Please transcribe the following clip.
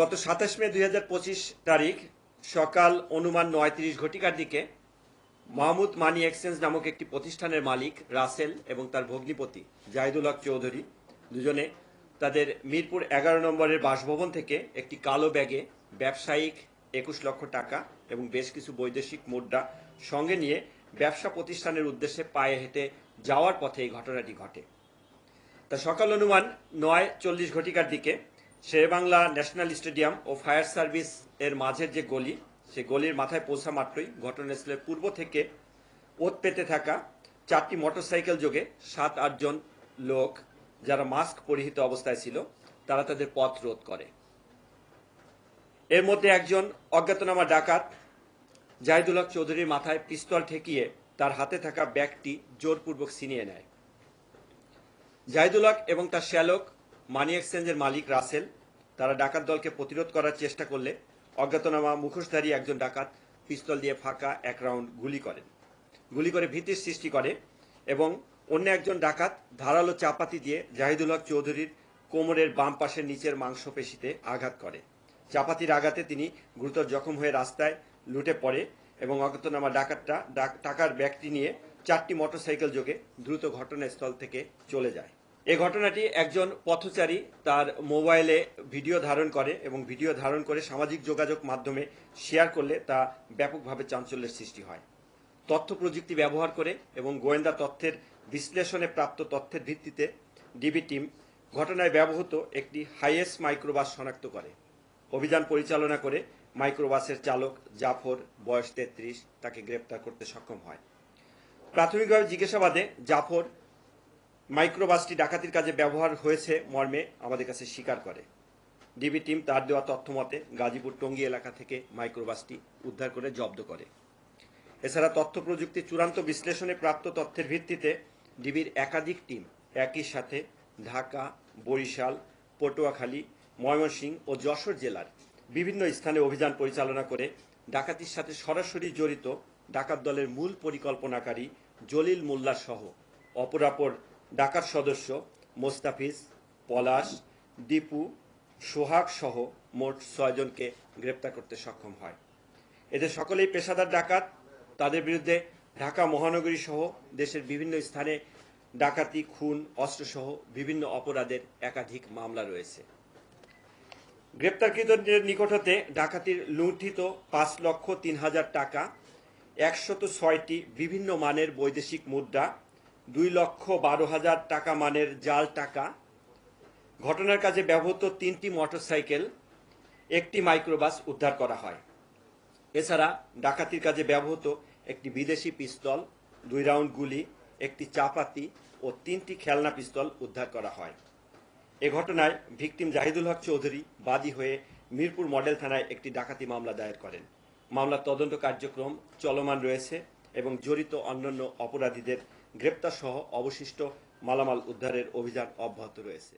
গত সাতাশ মে দুই হাজার পঁচিশ তারিখ সকাল অনুমান নয় তিরিশ ঘটিকার দিকে মাহমুদ মানি এক্সচেঞ্জ নামক একটি প্রতিষ্ঠানের মালিক, রাসেল এবং তার ভগ্নিপতি জাহিদুল হক চৌধুরী দুজনে তাদের মিরপুর এগারো নম্বরের বাসভবন থেকে একটি কালো ব্যাগে ব্যবসায়িক একুশ লক্ষ টাকা এবং বেশ কিছু বৈদেশিক মুদ্রা সঙ্গে নিয়ে ব্যবসা প্রতিষ্ঠানের উদ্দেশ্যে পায়ে হেঁটে যাওয়ার পথে এই ঘটনাটি ঘটে। তা সকাল অনুমান নয় চল্লিশ ঘটিকার দিকে শেরেবাংলা ন্যাশনাল স্টেডিয়াম ও ফায়ার সার্ভিস এর মাঝের যে গলি, সে গলির মাথায় পৌঁছা মাত্রই ঘটনাস্থলের পূর্ব থেকে ওত পেতে থাকা চারটি মোটরসাইকেল যোগে সাত আটজন লোক যারা মাস্ক পরিহিত অবস্থায় ছিল, তারা তাদের পথ রোধ করে। এর মধ্যে একজন অজ্ঞাতনামা ডাকাত জাহিদুল হক চৌধুরীর মাথায় পিস্তল ঠেকিয়ে তার হাতে থাকা ব্যাগটি জোরপূর্বক ছিনিয়ে নেয়। জাহিদুল হক এবং তার শ্যালক মানি এক্সচেঞ্জের মালিক রাসেল, তারা ডাকাত দলকে প্রতিরোধ করার চেষ্টা করলে অজ্ঞাতনামা মুখোশধারী একজন ডাকাত পিস্তল দিয়ে ফাঁকা এক রাউন্ড গুলি করেন। গুলি করে ভীতির সৃষ্টি করে এবং অন্য একজন ডাকাত ধারালো চাপাতি দিয়ে জাহিদুল হক চৌধুরীর কোমরের বাম পাশের নিচের মাংসপেশিতে আঘাত করে। চাপাতির আঘাতে তিনি গুরুতর জখম হয়ে রাস্তায় লুটে পড়ে এবং অজ্ঞাতনামা ডাকাতটা ডাক- টাকার ব্যাগটি নিয়ে চারটি মোটরসাইকেল যোগে দ্রুত ঘটনাস্থল থেকে চলে যায়। এই ঘটনাটি একজন পথচারী তার মোবাইলে ভিডিও ধারণ করে এবং ভিডিও ধারণ করে সামাজিক যোগাযোগ মাধ্যমে শেয়ার করলে তা ব্যাপকভাবে চাঞ্চল্যের সৃষ্টি হয়। তথ্য প্রযুক্তি ব্যবহার করে এবং গোয়েন্দা তথ্যের বিশ্লেষণে প্রাপ্ত তথ্যের ভিত্তিতে ডিবি টিম ঘটনায় ব্যবহৃত একটি হাইয়েস্ট মাইক্রোবাস শনাক্ত করে। অভিযান পরিচালনা করে মাইক্রোবাসের চালক জাফর, বয়স তেত্রিশ, তাকে গ্রেপ্তার করতে সক্ষম হয়। প্রাথমিকভাবে জিজ্ঞাসাবাদে জাফর মাইক্রোবাসটি ডাকাতির কাজে ব্যবহার হয়েছে মর্মে আমাদের কাছে স্বীকার করে। ডিবি টিম তার দেওয়া তথ্য মতে গাজীপুর টঙ্গী এলাকা থেকে মাইক্রোবাসটি উদ্ধার করে জব্দ করে। এছাড়া তথ্য প্রযুক্তি চূড়ান্ত বিশ্লেষণে প্রাপ্ত তথ্যের ভিত্তিতে ডিবির একাধিক টিম একই সাথে ঢাকা, বরিশাল, পটুয়াখালী ময়মনসিংহ ও যশোর জেলার বিভিন্ন স্থানে অভিযান পরিচালনা করে ডাকাতির সাথে সরাসরি জড়িত ডাকাত দলের মূল পরিকল্পনাকারী জলিল মোল্লা সহ অপরাপর ডাকাত সদস্য মোস্তাফিজ, পলাশ, দীপু, সোহাগ সহ মোট ছয়জনকে গ্রেপ্তার করতে সক্ষম হয়। এদের সকলেই পেশাদার ডাকাত। তাদের বিরুদ্ধে ঢাকা মহানগরী সহ দেশের বিভিন্ন স্থানে ডাকাতি, খুন, অস্ত্রসহ বিভিন্ন অপরাধের একাধিক মামলা রয়েছে। গ্রেপ্তারকৃতদের নিকট হতে ডাকাতির লুণ্ঠিত পাঁচ লক্ষ তিন হাজার টাকা, একশত ছয়টি বিভিন্ন মানের বৈদেশিক মুদ্রা দুই লক্ষ বারো হাজার টাকা মানের জাল টাকা, ঘটনার কাজে ব্যবহৃত তিনটি মোটরসাইকেল, একটি মাইক্রোবাস উদ্ধার করা হয়। এছাড়া ডাকাতির কাজে ব্যবহৃত একটি বিদেশি পিস্তল, দুই রাউন্ড গুলি, একটি চাপাতি ও তিনটি খেলনা পিস্তল উদ্ধার করা হয়। এ ঘটনায় ভিকটিম জাহিদুল হক চৌধুরী বাদী হয়ে মিরপুর মডেল থানায় একটি ডাকাতি মামলা দায়ের করেন। মামলার তদন্ত কার্যক্রম চলমান রয়েছে এবং জড়িত অন্যান্য অপরাধীদের গ্রেপ্তার সহ অবশিষ্ট মালামাল উদ্ধারের অভিযান অব্যাহত রয়েছে।